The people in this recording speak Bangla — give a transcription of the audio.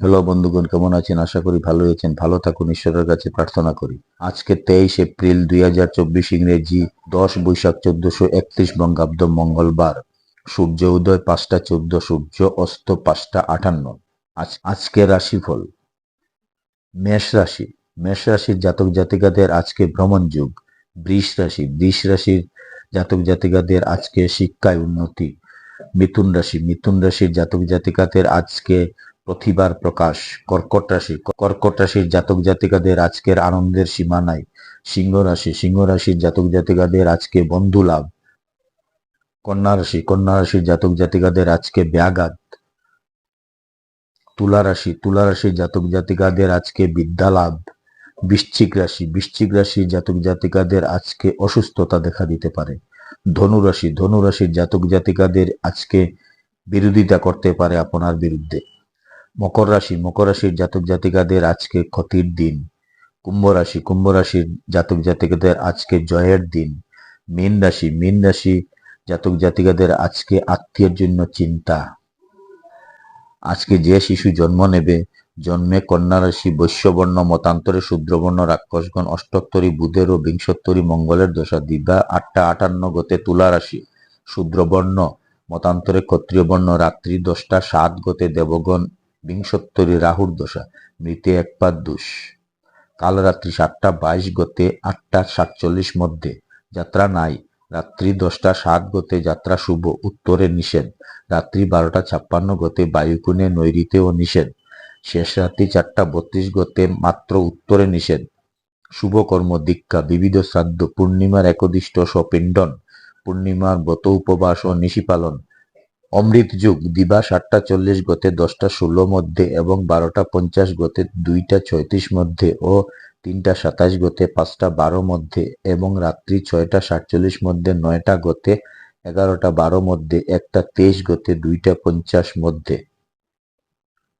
হ্যালো বন্ধুগণ, কেমন আছেন? আশা করি ভালো আছেন। ভালো থাকুন, ঈশ্বরের কাছে প্রার্থনা করি। আজকে তেইশ এপ্রিল দুই হাজার চব্বিশ ইংরেজি, দশ বৈশাখ চোদ্দশো একত্রিশ বঙ্গাব্দ মঙ্গলবার। সূর্য উদয় পাঁচটা চোদ্দ, সূর্য অস্ত পাঁচটা আটান্ন। আজ আজকে রাশিফল। মেষ রাশি। মেষ রাশির জাতক জাতিকাদের আজকে ভ্রমণ যুগ। বৃষ রাশি। বৃষ রাশির জাতক জাতিকাদের আজকে শিক্ষায় উন্নতি। মিথুন রাশি। মিথুন রাশির জাতক জাতিকাদের আজকে প্রতিভার প্রকাশ, কর্কট রাশি, কর্কট রাশির জাতক জাতিকাদের আজকের আনন্দের সীমা নাই। সিংহ রাশি, সিংহ রাশির জাতক জাতিকাদের আজকে বন্ধু লাভ। কন্যা রাশি, কন্যা রাশির জাতক জাতিকাদের আজকে ব্যাঘাত। তুলা রাশি, তুলা রাশির জাতক জাতিকাদের আজকে বিদ্যা লাভ। বৃশ্চিক রাশি, বৃশ্চিক রাশির জাতক জাতিকাদের আজকে অসুস্থতা দেখা দিতে পারে। ধনু রাশি, ধনু রাশির জাতক জাতিকাদের আজকে বিরোধিতা করতে পারে আপনার বিরুদ্ধে। মকর রাশি, মকর রাশির জাতক জাতিকাদের আজকে ক্ষতির দিন। কুম্ভ রাশি, কুম্ভ রাশির জাতক জাতিকাদের আজকে জয়ের দিন। মীন রাশি মীন রাশি জাতক জাতিকাদের আজকে আত্মীয়ের জন্য চিন্তা। আজকে যে শিশু জন্ম নেবে, জন্মে কন্যা রাশি, বৈশ্যবর্ণ, মতান্তরে শূদ্রবর্ণ, রাক্ষসগণ, অষ্টোত্তরী, বুধের ও বিংশোত্তরী, মঙ্গলের দশা, দিবা, আটটা, আটান্ন, গতে তুলা রাশি, শূদ্রবর্ণ, মতান্তরে ক্ষত্রিয় বর্ণ রাত্রি দশটা, সাত গতে দেবগণ বিংশোত্তরী রাহুর দশা, মৃতে একপাত দুষ। কাল রাত্রি সাতটা বাইশ গতে আটটা সাতচল্লিশ মধ্যে যাত্রা নাই। রাত্রি দশটা সাত গতে যাত্রা শুভ, উত্তরে নিষেধ। রাত্রি বারোটা ছাপ্পান্ন গতে বায়ুকুণে নৈরিতে ও নিষেধ। শেষ রাত্রি চারটা বত্রিশ গতে মাত্র উত্তরে নিষেধ। শুভকর্ম দীক্ষা, বিবিধ শ্রাদ্ধ, পূর্ণিমার একদিষ্ট সপিণ্ডন পূর্ণিমার ব্রত উপবাস ও নিশি পালন অমৃত যুগ, দিবা সাতটা চল্লিশ গতে দশটা ষোলো মধ্যে এবং বারোটা পঞ্চাশ গতে দুইটা ছয়ত্রিশ মধ্যে ও তিনটা সাতাশ গতে পাঁচটা বারো মধ্যে এবং রাত্রি ছয়টা সাতচল্লিশ মধ্যে নয়টা গতে এগারোটা বারো মধ্যে, একটা তেইশ গতে দুইটা পঞ্চাশ মধ্যে।